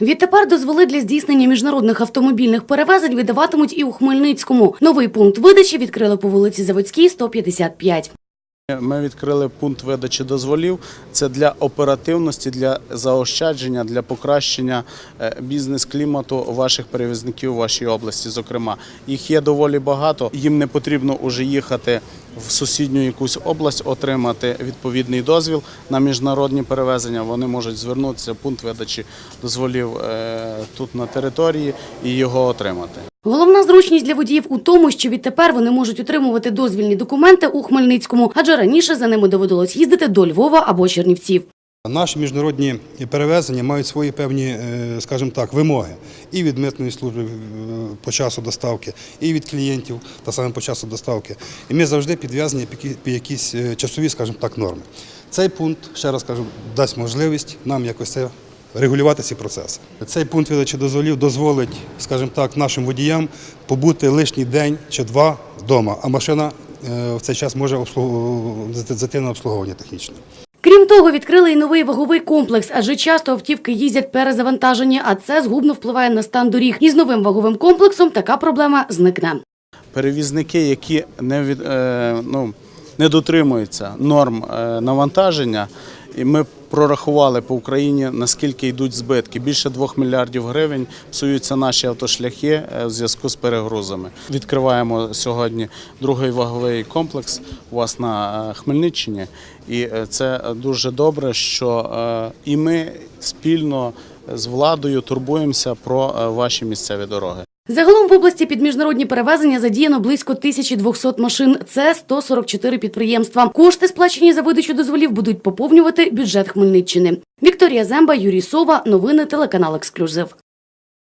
Відтепер дозволи для здійснення міжнародних автомобільних перевезень видаватимуть і у Хмельницькому. Новий пункт видачі відкрили по вулиці Заводській, 155. Ми відкрили пункт видачі дозволів. Це для оперативності, для заощадження, для покращення е, бізнес-клімату ваших перевізників у вашій області. Зокрема, їх є доволі багато. Їм не потрібно уже їхати в сусідню якусь область, отримати відповідний дозвіл на міжнародні перевезення. Вони можуть звернутися пункт видачі дозволів е, тут на території і його отримати. Головна зручність для водіїв у тому, що відтепер вони можуть отримувати дозвільні документи у Хмельницькому, адже раніше за ними доводилось їздити до Львова або Чернівців. Наші міжнародні перевезення мають свої певні, е, скажімо так, вимоги і від митної служби е, по часу доставки, і від клієнтів та саме по часу доставки. І ми завжди підв'язані під якісь е, часові, скажімо так, норми. Цей пункт, ще раз кажу, дасть можливість нам якось це регулювати ці процеси. Цей пункт видачі дозволів дозволить, скажімо так, нашим водіям побути лишній день чи два вдома, а машина е, в цей час може зайти на обслуговування технічне. Крім того, відкрили і новий ваговий комплекс, адже часто автівки їздять перезавантажені, а це згубно впливає на стан доріг. І з новим ваговим комплексом така проблема зникне. перевізники, які не від е, ну, не дотримуються норм е, навантаження, і ми прорахували по Україні наскільки йдуть збитки. Більше 2 мільярдів гривень псуються наші автошляхи е, в зв'язку з перегрузами. Відкриваємо сьогодні другий ваговий комплекс у вас на е, Хмельниччині, і е, це дуже добре, що і ми спільно з владою турбуємося про ваші місцеві дороги. Загалом в області під міжнародні перевезення задіяно близько 1200 машин. Це 144 підприємства. Кошти, сплачені за видачу дозволів, будуть поповнювати бюджет Хмельниччини. Вікторія Земба, Юрій Сова. Новини телеканал Ексклюзив.